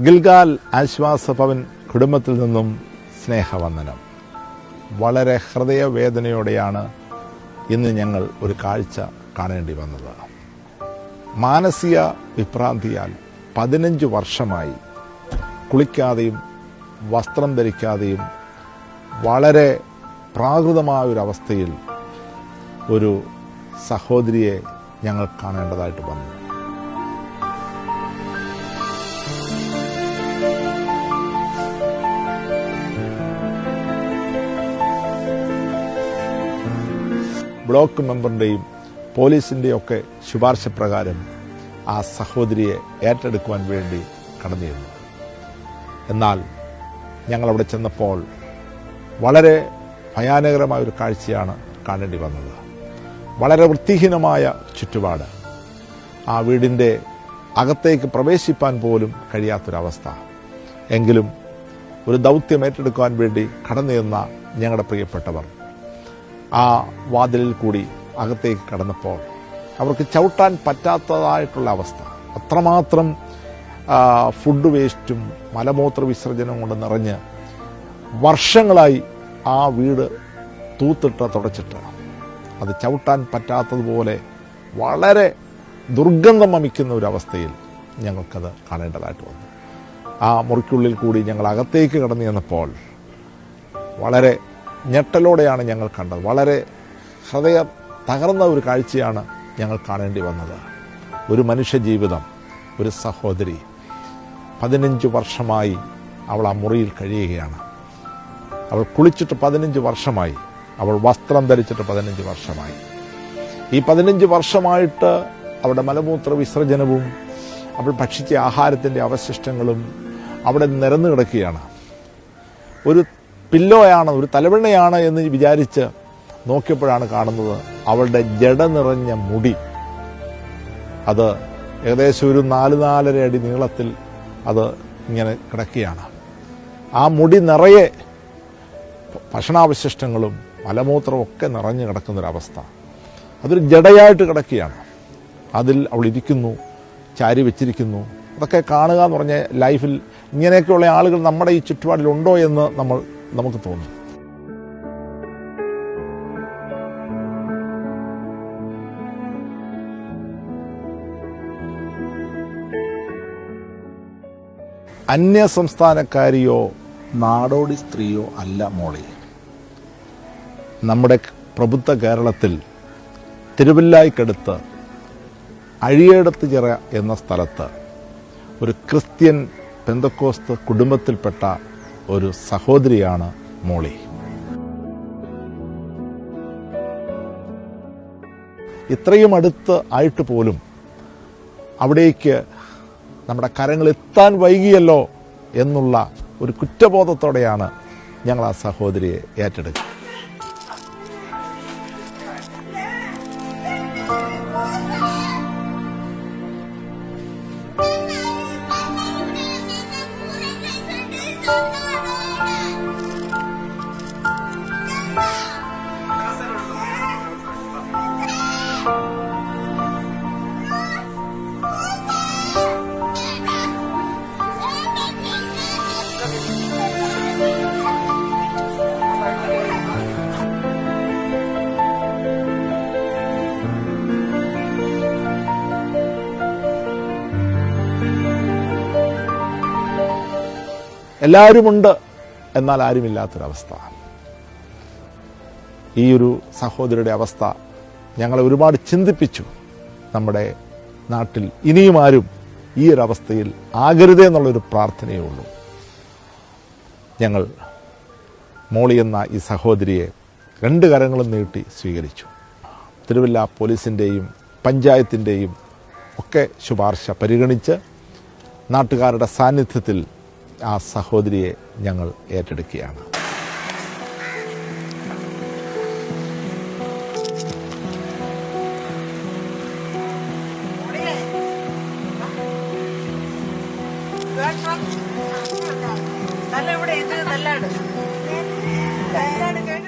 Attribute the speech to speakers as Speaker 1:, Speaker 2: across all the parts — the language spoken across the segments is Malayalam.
Speaker 1: ഗിൽഗാൽ ആശ്വാസ ഭവൻ കുടുംബത്തിൽ നിന്നും സ്നേഹവന്ദനം. വളരെ ഹൃദയവേദനയോടെയാണ് ഇന്ന് ഞങ്ങൾ ഒരു കാഴ്ച കാണേണ്ടി വന്നത്. മാനസിക വിഭ്രാന്തിയാൽ പതിനഞ്ച് വർഷമായി കുളിക്കാതെയും വസ്ത്രം ധരിക്കാതെയും വളരെ പ്രാകൃതമായ ഒരു അവസ്ഥയിൽ ഒരു സഹോദരിയെ ഞങ്ങൾ കാണേണ്ടതായിട്ട് വന്നു. ബ്ലോക്ക് മെമ്പറിന്റെയും പോലീസിന്റെയും ഒക്കെ ശുപാർശ പ്രകാരം ആ സഹോദരിയെ ഏറ്റെടുക്കുവാൻ വേണ്ടി കടന്നിരുന്നു. എന്നാൽ ഞങ്ങൾ അവിടെ ചെന്നപ്പോൾ വളരെ ഭയാനകരമായ ഒരു കാഴ്ചയാണ് കാണേണ്ടി വന്നത്. വളരെ വൃത്തിഹീനമായ ചുറ്റുപാട്. ആ വീടിന്റെ അകത്തേക്ക് പ്രവേശിപ്പാൻ പോലും കഴിയാത്തൊരവസ്ഥ. എങ്കിലും ഒരു ദൗത്യം ഏറ്റെടുക്കാൻ വേണ്ടി കടന്നു ചെന്ന ഞങ്ങളുടെ പ്രിയപ്പെട്ടവർ ആ വാതിലിൽ കൂടി അകത്തേക്ക് കടന്നപ്പോൾ അവർക്ക് ചവിട്ടാൻ പറ്റാത്തതായിട്ടുള്ള അവസ്ഥ. അത്രമാത്രം ഫുഡ് വേസ്റ്റും മലമൂത്ര വിസർജനവും കൊണ്ട് നിറഞ്ഞ് വർഷങ്ങളായി ആ വീട് തൂത്തിട്ട് തുടച്ചിട്ട്. അത് ചവിട്ടാൻ പറ്റാത്തതുപോലെ വളരെ ദുർഗന്ധം വമിക്കുന്ന ഒരു അവസ്ഥയിൽ ഞങ്ങൾക്കത് കാണേണ്ടതായിട്ട് വന്നു. ആ മുറിക്കുള്ളിൽ കൂടി ഞങ്ങൾ അകത്തേക്ക് കടന്നു ചെന്നപ്പോൾ വളരെ ഞെട്ടലോടെയാണ് ഞങ്ങൾ കണ്ടത്. വളരെ ഹൃദയ തകർന്ന ഒരു കാഴ്ചയാണ് ഞങ്ങൾ കാണേണ്ടി വന്നത്. ഒരു മനുഷ്യ ജീവിതം ഒരു സഹോദരി പതിനഞ്ച് വർഷമായി അവൾ ആ മുറിയിൽ കഴിയുകയാണ്. അവൾ കുളിച്ചിട്ട് പതിനഞ്ച് വർഷമായി അവൾ വസ്ത്രം ധരിച്ചിട്ട് പതിനഞ്ച് വർഷമായി. ഈ പതിനഞ്ച് വർഷമായിട്ട് അവളുടെ മലമൂത്ര വിസർജനവും അവൾ ഭക്ഷിച്ച ആഹാരത്തിന്റെ അവശിഷ്ടങ്ങളും അവിടെ നിരന്നു കിടക്കുകയാണ്. ഒരു പില്ലോയാണ് ഒരു തലവെണ്ണയാണ് എന്ന് വിചാരിച്ച് നോക്കിയപ്പോഴാണ് കാണുന്നത് അവളുടെ ജട നിറഞ്ഞ മുടി. അത് ഏകദേശം ഒരു നാല് നാലര അടി നീളത്തിൽ അത് ഇങ്ങനെ കിടക്കുകയാണ്. ആ മുടി നിറയെ ഭക്ഷണാവശിഷ്ടങ്ങളും മലമൂത്രവും ഒക്കെ നിറഞ്ഞു കിടക്കുന്നൊരവസ്ഥ. അതൊരു ജടയായിട്ട് കിടക്കുകയാണ്. അതിൽ അവൾ ഇരിക്കുന്നു ചാരി വെച്ചിരിക്കുന്നു. അതൊക്കെ കാണുക എന്ന് പറഞ്ഞ ലൈഫിൽ ഇങ്ങനെയൊക്കെയുള്ള ആളുകൾ നമ്മുടെ ഈ ചുറ്റുപാടിലുണ്ടോ എന്ന് നമ്മൾ നമുക്ക് തോന്നും. അന്യ സംസ്ഥാനക്കാരിയോ നാടോടി സ്ത്രീയോ അല്ല മോളി. നമ്മുടെ പ്രബുദ്ധ കേരളത്തിൽ തിരുവില്ലായ്ക്കടുത്ത് അഴിയേടത്ത് ചിറ എന്ന സ്ഥലത്ത് ഒരു ക്രിസ്ത്യൻ പെന്തക്കോസ്ത് കുടുംബത്തിൽപ്പെട്ട ഒരു സഹോദരിയാണ് മോളി. ഇത്രയും അടുത്ത് ആയിട്ട് പോലും അവിടേക്ക് നമ്മുടെ കരങ്ങൾ എത്താൻ വൈകിയല്ലോ എന്നുള്ള ഒരു കുറ്റബോധത്തോടെയാണ് ഞങ്ങൾ ആ സഹോദരിയെ ഏറ്റെടുക്കുക എല്ലാവരുമുണ്ട് എന്നാൽ ആരുമില്ലാത്തൊരവസ്ഥ. ഈ ഒരു സഹോദരിയുടെ അവസ്ഥ ഞങ്ങളെ ഒരുപാട് ചിന്തിപ്പിച്ചു. നമ്മുടെ നാട്ടിൽ ഇനിയും ആരും ഈ ഒരു അവസ്ഥയിൽ ആകരുതേ എന്നുള്ളൊരു പ്രാർത്ഥനയേ ഉള്ളൂ. ഞങ്ങൾ മോളി എന്ന ഈ സഹോദരിയെ രണ്ട് കരങ്ങളും നീട്ടി സ്വീകരിച്ചു. തിരുവല്ല പോലീസിന്റെയും പഞ്ചായത്തിന്റെയും ഒക്കെ ശുപാർശ പരിഗണിച്ച് നാട്ടുകാരുടെ സാന്നിധ്യത്തിൽ ആ സഹോദരിയെ ഞങ്ങൾ ഏറ്റെടുക്കുകയാണ്.
Speaker 2: നല്ല ഇവിടെ ഇത് നല്ലാണ് കേട്ടിട്ടുണ്ട്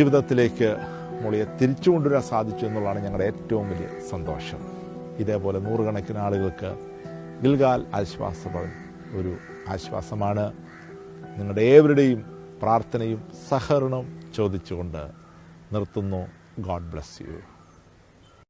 Speaker 1: ജീവിതത്തിലേക്ക് മോളിയെ തിരിച്ചു കൊണ്ടുവരാൻ സാധിച്ചു എന്നുള്ളതാണ് ഞങ്ങളുടെ ഏറ്റവും വലിയ സന്തോഷം. ഇതേപോലെ നൂറുകണക്കിന് ആളുകൾക്ക് ഗിൽഗാൽ ആശ്വാസ ഒരു ആശ്വാസമാണ്. നിങ്ങളുടെ ഏവരുടെയും പ്രാർത്ഥനയും സഹകരണവും ചോദിച്ചുകൊണ്ട് നിർത്തുന്നു. God bless you.